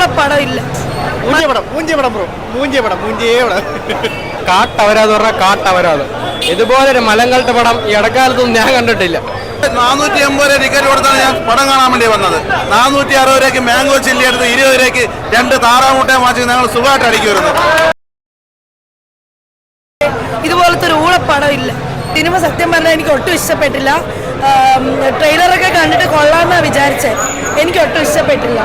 ഊളപ്പടം ഇല്ല മൂഞ്ചിയ പടം മൂഞ്ചിയ പടം ബ്രോ മൂഞ്ചിയ പടം മൂഞ്ചിയേ പടം കാട്ടവരാന്ന് പറഞ്ഞാൽ കാട്ടവരാത് ഇതുപോലൊരു മലങ്ങളുടെ പടം ഈ ഇടക്കാലത്തൊന്നും ഞാൻ കണ്ടിട്ടില്ല. നാനൂറ്റി എൺപത് രൂപ ടിക്കറ്റ് കൊടുത്താണ് ഞാൻ പടം കാണാൻ വേണ്ടി വന്നത്. നാനൂറ്റി അറുപത് രൂപയ്ക്ക് മാംഗോ ചില്ലി എടുത്ത് ഇരുപത് രൂപയ്ക്ക് രണ്ട് താറാമുട്ടയും വാങ്ങിച്ച് ഞങ്ങൾ സുഖമായിട്ട് അടിക്കുമായിരുന്നു. ഇതുപോലത്തെ ഒരു ഊളപ്പടം ഇല്ല സിനിമ സത്യം പറഞ്ഞാൽ എനിക്ക് ഒട്ടും ഇഷ്ടപ്പെട്ടില്ല. ട്രെയിലറൊക്കെ കണ്ടിട്ട് കൊള്ളാമെന്നാണ് വിചാരിച്ചത് എനിക്ക് ഒട്ടും ഇഷ്ടപ്പെട്ടില്ല.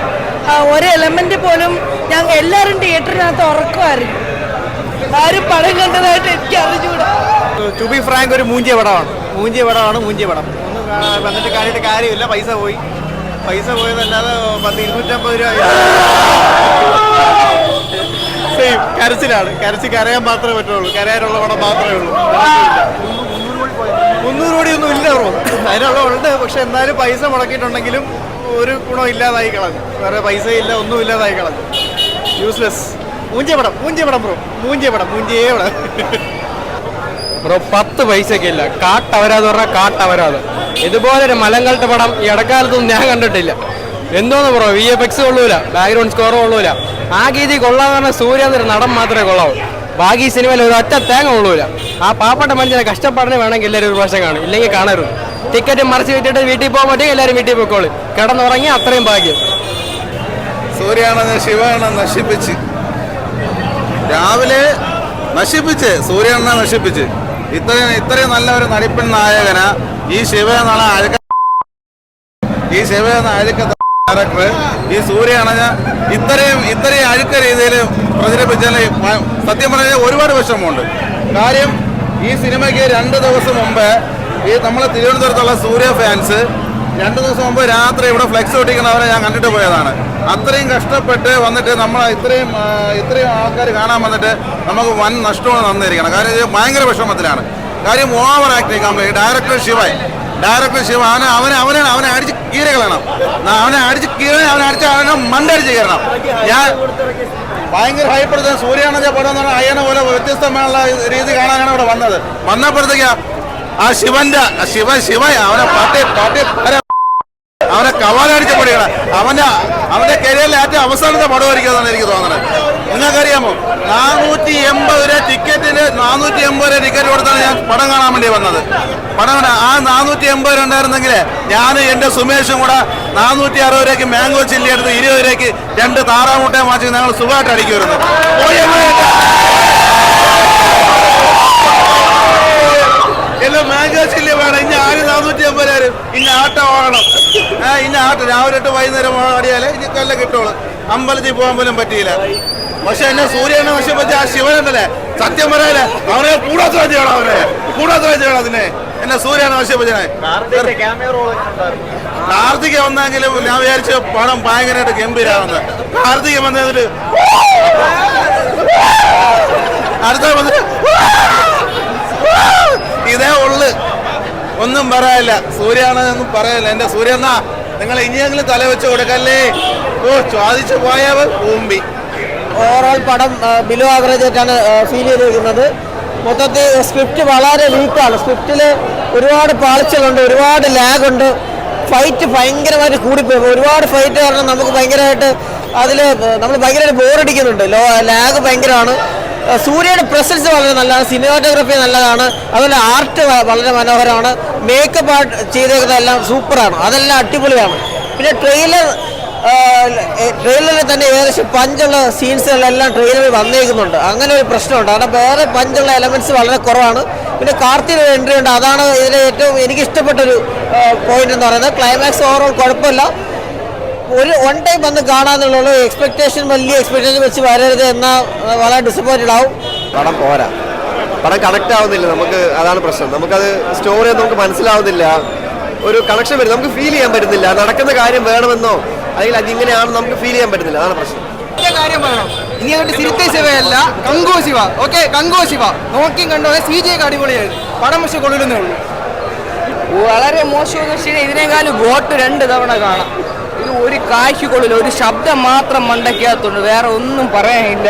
ഒരു എലമെന്റ് പോലും ഞാൻ എല്ലാവരും തിയേറ്ററിനകത്ത് ഉറക്കുമായിരുന്നു. ആരും പടം കണ്ടതായിട്ട് എനിക്ക് അറിഞ്ഞുകൂടാ. ടു ബി ഫ്രാങ്ക് ഒരു മൂഞ്ചിയ പടമാണ്. മൂഞ്ചിയ പടമാണ് മൂഞ്ചിയ പടം. വന്നിട്ട് കാര്യമായിട്ട് കാര്യമില്ല പൈസ പോയി. പൈസ പോയതല്ലാതെ പത്ത് ഇരുന്നൂറ്റമ്പത് രൂപ സെയിം കരച്ചിലാണ്. കരച്ചിൽ കരയാൻ മാത്രമേ പറ്റുള്ളൂ. കരയാനുള്ള പടം മാത്രമേ ഉള്ളൂ. മുന്നൂറ് കോടി ഒന്നും ഇല്ല അതിനുള്ള ഉണ്ട് പക്ഷെ എന്നാലും പൈസ മുടക്കിയിട്ടുണ്ടെങ്കിലും ഒരു ഗുണം ഇല്ലാതായി കളഞ്ഞു. വേറെ പൈസ ഇല്ല ഒന്നും ഇല്ലാതായി കളഞ്ഞു. യൂസ്ലെസ് മൂഞ്ചിയ പടം പടം ബ്രോ. മൂഞ്ചിയ പടം പടം. ബ്രോ പത്ത് പൈസയ്ക്ക് ഇല്ല. കാട്ടവരാത് പറഞ്ഞാൽ കാട്ടവരാത് ഇതുപോലൊരു മലങ്ങളുടെ പടം ഈ ഇടക്കാലത്തൊന്നും ഞാൻ കണ്ടിട്ടില്ല. എന്തോന്ന് ബ്രോ വി എഫ് എക്സ് കൊള്ളൂല. ബാക്ക്ഗ്രൗണ്ട് സ്കോർ കൊള്ളൂല. ആ ഗീതി കൊള്ളാന്ന് പറഞ്ഞാൽ സൂര്യ എന്നൊരു നടൻ മാത്രമേ കൊള്ളാവൂ. ബാക്കി സിനിമയിൽ ഒരു ഒറ്റ തേങ്ങ കൊള്ളൂല. ആ പാവപ്പെട്ട മനുഷ്യനെ കഷ്ടപ്പാടിനെ വേണമെങ്കിൽ എല്ലാവരും ഒരു പ്രാവശ്യം കാണും. ഇല്ലെങ്കിൽ കാണരുത്. ടിക്കറ്റ് മറിച്ച് വിറ്റിട്ട് വീട്ടിൽ പോകാൻ പറ്റും എല്ലാവരും വീട്ടിൽ പോയിക്കോളും. കിടന്നുറങ്ങി അത്രയും ഭാഗ്യം. സൂര്യാണെന്ന് ശിവനെ നശിപ്പിച്ച്. രാവിലെ നശിപ്പിച്ച്. സൂര്യനെ നശിപ്പിച്ച്. ഇത്രയും ഇത്രയും നല്ല ഒരു നടിപ്പൻ നായകന ഈ ശിവ എന്നുള്ള അഴുക്ക ഈ ശിവ എന്ന അഴുക്ക ഡയറക്ടർ ഈ സൂര്യ അണഞ്ഞ ഇത്രയും ഇത്രയും അഴുക്ക രീതിയിൽ പ്രചരിപ്പിച്ചാൽ സത്യം പറഞ്ഞാൽ ഒരുപാട് വിഷമമുണ്ട്. കാര്യം ഈ സിനിമയ്ക്ക് രണ്ട് ദിവസം മുമ്പ് ഈ നമ്മളെ തിരുവനന്തപുരത്തുള്ള സൂര്യ ഫാൻസ് രണ്ട് ദിവസം മുമ്പ് രാത്രി ഇവിടെ ഫ്ലെക്സ് ഒട്ടിക്കുന്നവരെ ഞാൻ കണ്ടിട്ട് പോയതാണ്. അത്രയും കഷ്ടപ്പെട്ട് വന്നിട്ട് നമ്മൾ ഇത്രയും ഇത്രയും ആൾക്കാർ കാണാൻ വന്നിട്ട് നമുക്ക് വൻ നഷ്ടമാണ് തന്നിരിക്കണം. കാര്യം ഇത് ഭയങ്കര വിഷമത്തിലാണ്. കാര്യം ഓവർ ആക്ടിങ് കംപ്ലീറ്റ് ഡയറക്ടർ ശിവായി. ഡയറക്ടർ ശിവ അവനെ അവനെ അവനെ അവനെ അടിച്ച് കീറി കളയണം. അവനെ അടിച്ച് കീറി അവനെ അടിച്ച് അവനെ മണ്ടടിച്ച് കയറണം ഞാൻ ഭയങ്കര ഭയപ്പെടുത്തുന്ന സൂര്യാണെന്ന് പറഞ്ഞാൽ അയ്യനെ പോലെ വ്യത്യസ്തമായുള്ള രീതി കാണാനാണ് ഇവിടെ വന്നത്. വന്നപ്പോഴത്തേക്ക് ആ ശിവന്റെ ശിവ ശിവ അവനെ പാട്ടി പാട്ടി അവനെ കവാലടിച്ച പടികളെ. അവന്റെ അവന്റെ കരിയറിലെ ഏറ്റവും അവസാനത്തെ പടമായിരിക്കും എനിക്ക് തോന്നുന്നത്. നിങ്ങൾക്കറിയാമോ? നാനൂറ്റി എൺപത് രൂപ ടിക്കറ്റിന് നാനൂറ്റി എൺപത് രൂപ ടിക്കറ്റ് കൊടുത്താണ് ഞാൻ പടം കാണാൻ വേണ്ടി വന്നത്. പടം ആ നാനൂറ്റി എൺപത് രൂപ ഉണ്ടായിരുന്നെങ്കിൽ ഞാൻ എന്റെ സുമേഷും കൂടെ നാനൂറ്റി അറുപത് രൂപയ്ക്ക് മാംഗോ ചില്ലി എടുത്ത് ഇരുപത് രൂപയ്ക്ക് രണ്ട് താറാമുട്ടയും വാങ്ങിച്ച് ഞങ്ങൾ സുഖമായിട്ട് അടിക്കുമായിരുന്നു പോയി എങ്ങനെയാ? എല്ലാം മാംഗോ ചില്ലി വേണം ഇനി ആര് നാനൂറ്റി അമ്പത് പേര് ഇനി ആട്ട ഓടണം ആ ഇനി ആട്ട രാവിലെ തൊട്ട് വൈകുന്നേരം ഓടിയാലേ ഇനി കിട്ടുള്ളൂ അമ്പലത്തിൽ പോകാൻ പോലും പറ്റിയില്ല. പക്ഷെ എന്നെ സൂര്യനെ നശിപ്പിച്ച ആ ശിവനല്ലേ? സത്യം പറയാലേ അവനെ കൂടാത്ത ചെയ്യണം അവനെ. കൂടാത്ത ചെയ്യണം അതിനെ. എന്നെ സൂര്യനെ കാർത്തിക വന്നെങ്കിലും ഞാൻ വിചാരിച്ച പണം ഭയങ്കരമായിട്ട് ഗംഭീരാണെന്ന് കാർത്തിക വന്നതിൽ അടുത്ത വന്നിട്ട് ഇതേ ഉള്ളു. ഒന്നും പറയാനില്ല. സൂര്യാണെന്നൊന്നും പറയാനില്ല എന്റെ സൂര്യണ്ണ നിങ്ങൾ ഇനിയെങ്കിലും തല വെച്ച് കൊടുക്കല്ലേ? ഓ ചോദിച്ചു പോയവർ കൂമ്പി ഓവറോൾ പടം ബിലോ ആവറേജ് ആയിട്ടാണ് ഫീൽ ചെയ്തിരിക്കുന്നത്. മൊത്തത്തിൽ സ്ക്രിപ്റ്റ് വളരെ വീക്കാണ് സ്ക്രിപ്റ്റിൽ ഒരുപാട് പാളിച്ചകളുണ്ട് ഒരുപാട് ലാഗ് ഉണ്ട്. ഫൈറ്റ് ഭയങ്കരമായിട്ട് കൂടിപ്പോയി. ഒരുപാട് ഫൈറ്റ് കാരണം നമുക്ക് ഭയങ്കരമായിട്ട് അതിൽ നമ്മൾ ഭയങ്കരമായിട്ട് ബോറടിക്കുന്നുണ്ട് ലോ ലാഗ് ഭയങ്കരമാണ്. സൂര്യയുടെ പ്രസൻസ് വളരെ നല്ലതാണ്. സിനിമാറ്റോഗ്രഫി നല്ലതാണ്. അതുപോലെ ആർട്ട് വളരെ മനോഹരമാണ്. മേക്കപ്പ് ആർട്ട് ചെയ്തേക്കുന്നതെല്ലാം സൂപ്പറാണ് അതെല്ലാം അടിപൊളിയാണ്. പിന്നെ ട്രെയിലർ ട്രെയിലറിൽ തന്നെ ഏകദേശം പഞ്ചുള്ള സീൻസുകളെല്ലാം ട്രെയിലറിൽ വന്നേക്കുന്നുണ്ട്. അങ്ങനെ ഒരു പ്രശ്നമുണ്ട്. കാരണം വേറെ പഞ്ചുള്ള എലമെന്റ്സ് വളരെ കുറവാണ്. പിന്നെ കാർത്തിക എൻട്രി ഉണ്ട്. അതാണ് ഇതിലെ ഏറ്റവും എനിക്ക് ഇഷ്ടപ്പെട്ടൊരു പോയിന്റ് എന്ന് പറയുന്നത്. ക്ലൈമാക്സ് ഓവറോൾ കുഴപ്പമില്ല. ഒരു വൺ ടൈം വന്ന് കാണാന്നുള്ള എക്സ്പെക്ടേഷൻ വലിയ എക്സ്പെക്ടേഷൻ വെച്ച് വരരുത് എന്നാൽ വളരെ ഡിസപ്പോയിന്റഡ് ആവും. പടം പോരാ. പടം കണക്ട് ആവുന്നില്ല. നമുക്ക് അതാണ് പ്രശ്നം. നമുക്കത് സ്റ്റോറി നമുക്ക് മനസ്സിലാവുന്നില്ല. ഒരു കണക്ഷൻ വരും. നമുക്ക് ഫീൽ ചെയ്യാൻ പറ്റുന്നില്ല. നടക്കുന്ന കാര്യം വേണമെന്നോ അല്ലെങ്കിൽ അതിങ്ങനെയാണ് നമുക്ക് ഫീൽ ചെയ്യാൻ പറ്റുന്നില്ല. അതാണ് പ്രശ്നം. കാര്യം പറയണം. ഇനി അങ്ങോട്ട് സിരിത്തെ ശിവയല്ല കങ്കോ ശിവ. ഓക്കെ കങ്കോ ശിവ. നോക്കിയും കണ്ടോ സി ജി ഒക്കെ അടിപൊളിയായിരുന്നു പടം പക്ഷെ കൊള്ളുന്നേ ഉള്ളൂ. വളരെ മോശമെന്ന് വെച്ചാൽ ഇതിനേക്കാളും വോട്ട് രണ്ട് തവണ കാണാം. ഇത് ഒരു കാശി കൊള്ളില്ല. ഒരു ശബ്ദം മാത്രം മണ്ടയ്ക്കകത്തുണ്ട്. വേറെ ഒന്നും പറയാനില്ല.